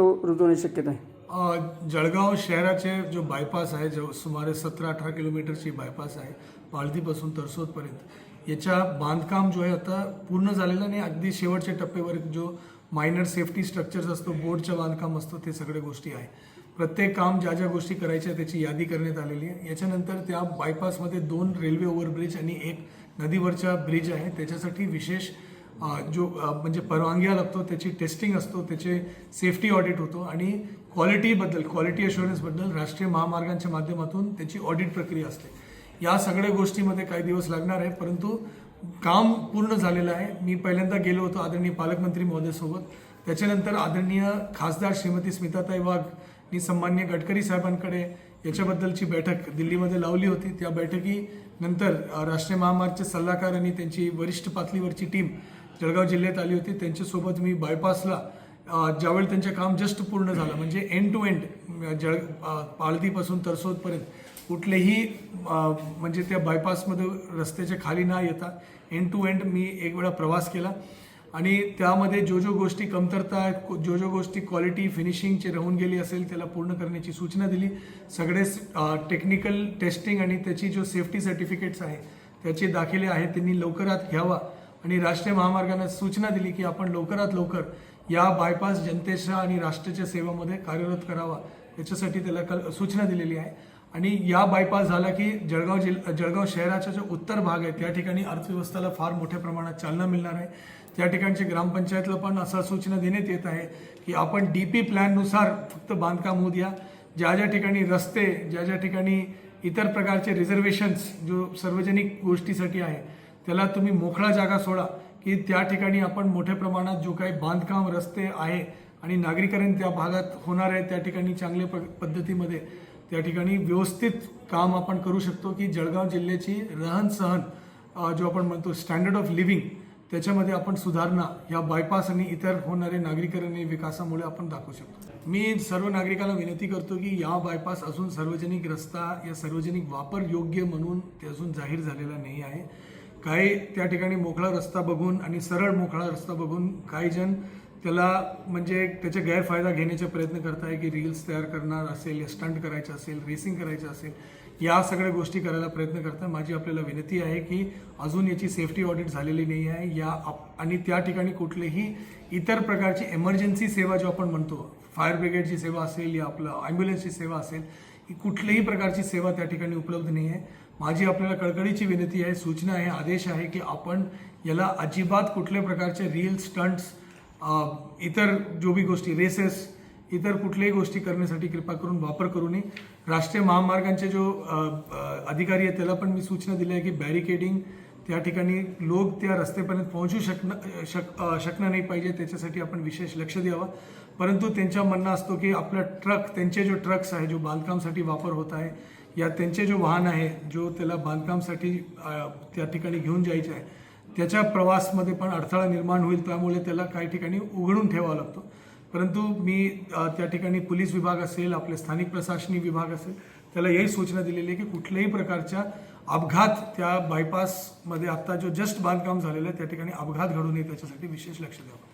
तो रुजवण्याची शक्यता आहे जळगाव शहराचे जो बायपास आहे जो सुमारे सतरा अठरा किलोमीटरची बायपास आहे पालथीपासून तरसोदपर्यंत याच्या बांधकाम जो आहे आता पूर्ण झालेलं आणि अगदी शेवटच्या टप्प्यावर जो मायनर सेफ्टी स्ट्रक्चर्स असतो बोर्डचं बांधकाम असतो ते सगळे गोष्टी आहे. प्रत्येक काम ज्या ज्या गोष्टी करायच्या त्याची यादी करण्यात आलेली आहे. याच्यानंतर त्या बायपासमध्ये दोन रेल्वे ओव्हरब्रिज आणि एक नदीवरचा ब्रिज आहे. त्याच्यासाठी विशेष जो म्हणजे परवानग्या लागतो त्याची टेस्टिंग असतो त्याचे सेफ्टी ऑडिट होतो आणि क्वालिटीबद्दल क्वालिटी अशुरन्सबद्दल राष्ट्रीय महामार्गांच्या माध्यमातून त्याची ऑडिट प्रक्रिया असते. या सगळ्या गोष्टीमध्ये काही दिवस लागणार आहे परंतु काम पूर्ण झालेलं आहे. मी पहिल्यांदा गेलो होतो आदरणीय पालकमंत्री महोदयसोबत त्याच्यानंतर आदरणीय खासदार श्रीमती स्मिताताई वाघ मी सन्मान्य गडकरी साहेबांकडे याच्याबद्दलची बैठक दिल्लीमध्ये लावली होती. त्या बैठकीनंतर राष्ट्रीय महामार्गचे सल्लागार आणि त्यांची वरिष्ठ पातळीवरची टीम जळगाव जिल्ह्यात आली होती. त्यांच्यासोबत मी बायपासला ज्यावेळी त्यांचे काम जस्ट पूर्ण झालं म्हणजे एंड टू एंड जळ पाळदीपासून तरसोदपर्यंत कुठलेही म्हणजे त्या बायपासमध्ये रस्त्याच्या खाली न येता एंड टू एंड मी एक वेळा प्रवास केला. आणि त्यामध्ये जो जो गोष्टी कमतरता जो जो गोष्टी क्वालिटी फिनिशिंगचे राहून गेली असेल त्याला पूर्ण करण्याची सूचना दिली. सगळे टेक्निकल टेस्टिंग आणि त्याची जो सेफ्टी सर्टिफिकेट्स आहे त्याचे दाखले आहेत त्यांनी लवकरात घ्यावा. आणि राष्ट्रीय महामार्गाने सूचना दिली की आपण लवकरात लवकर या बायपास जनतेच्या आणि राष्ट्राच्या सेवेमध्ये कार्यरत करावा. याच्यासाठी त्याला कल सूचना दिलेली आहे. आणि या बायपास झाला की जळगाव जिल्हा जळगाव शहराचा जो उत्तर भाग आहे त्या ठिकाणी अर्थव्यवस्थेला फार मोठ्या प्रमाणात चालना मिळणार आहे. त्या ठिकाणचे ग्रामपंचायतला पण असा सूचना देण्यात येत आहे की आपण डी पी प्लॅननुसार फक्त बांधकाम होऊ द्या. ज्या ज्या ठिकाणी रस्ते ज्या ज्या ठिकाणी इतर प्रकारचे रिझर्वेशन्स जो सार्वजनिक गोष्टीसाठी आहे त्याला तुम्ही मोकळा जागा सोडा की त्या ठिकाणी आपण मोठ्या प्रमाणात जो काही बांधकाम रस्ते आहे आणि नागरिकांनी त्या भागात होणार आहे त्या ठिकाणी चांगल्या प पद्धतीमध्ये त्या ठिकाणी व्यवस्थित काम आपण करू शकतो की जळगाव जिल्ह्याची रहनसहन जो आपण म्हणतो स्टँडर्ड ऑफ लिव्हिंग त्याच्यामध्ये आपण सुधारणा या बायपास आणि इतर होणारे नागरिकांनी विकासामुळे आपण दाखवू शकतो. मी सर्व नागरिकांना विनंती करतो की या बायपास अजून सार्वजनिक रस्ता या सार्वजनिक वापर योग्य म्हणून ते अजून जाहीर झालेला नाही आहे. काही त्या ठिकाणी मोकळा रस्ता बघून आणि सरळ मोकळा रस्ता बघून काही जण त्याला म्हणजे त्याचा गैरफायदा घेण्याचा प्रयत्न करताय की रील्स तयार करणार असेल स्टंट करायचं असेल रेसिंग करायचं असेल या सगळ्या गोष्टी करायला प्रयत्न करताय. माझी आपल्याला विनंती आहे की अजून याची सेफ्टी ऑडिट झालेली नाही आहे. या आप- आणि त्या ठिकाणी कुठलेही इतर प्रकारची एमर्जन्सी सेवा जो आपण म्हणतो फायर ब्रिगेडची सेवा असेल या आपलं ॲम्ब्युलन्सची सेवा असेल ही कुठल्याही प्रकारची सेवा त्या ठिकाणी उपलब्ध नाही आहे. माझी आपल्याला कळकळीची विनंती आहे सूचना आहे आदेश आहे की आपण याला अजिबात कुठल्या प्रकारचे रील स्टंट्स इतर जो बी गोष्टी रेसेस इतर कुठल्याही गोष्टी करण्यासाठी कृपा करून वापर करू नये. राष्ट्रीय महामार्गांचे जो अधिकारी आहे त्याला पण मी सूचना दिली आहे की बॅरिकेडिंग त्या ठिकाणी लोक त्या रस्तेपर्यंत पोहोचू शकणं शक शकणं नाही पाहिजे त्याच्यासाठी आपण विशेष लक्ष द्यावं. परंतु त्यांच्या म्हणणं असतो की आपला ट्रक त्यांचे जो ट्रक्स आहे जो बांधकामसाठी वापर होत आहे या त्यांचे जो वाहन आहे जो त्याला बांधकामसाठी त्या ठिकाणी घेऊन जायचे आहे त्याच्या प्रवासमध्ये पण अडथळा निर्माण होईल त्यामुळे त्याला काही ठिकाणी उघडून ठेवावा लागतो. परंतु मी त्या ठिकाणी पोलीस विभाग असेल आपले स्थानिक प्रशासनी विभाग असेल त्याला याही सूचना दिलेली आहे की कुठल्याही प्रकारच्या अपघात त्या बायपासमध्ये आत्ता जो जस्ट बांधकाम झालेलं आहे त्या ठिकाणी अपघात घडू नये त्याच्यासाठी विशेष लक्ष द्यावं.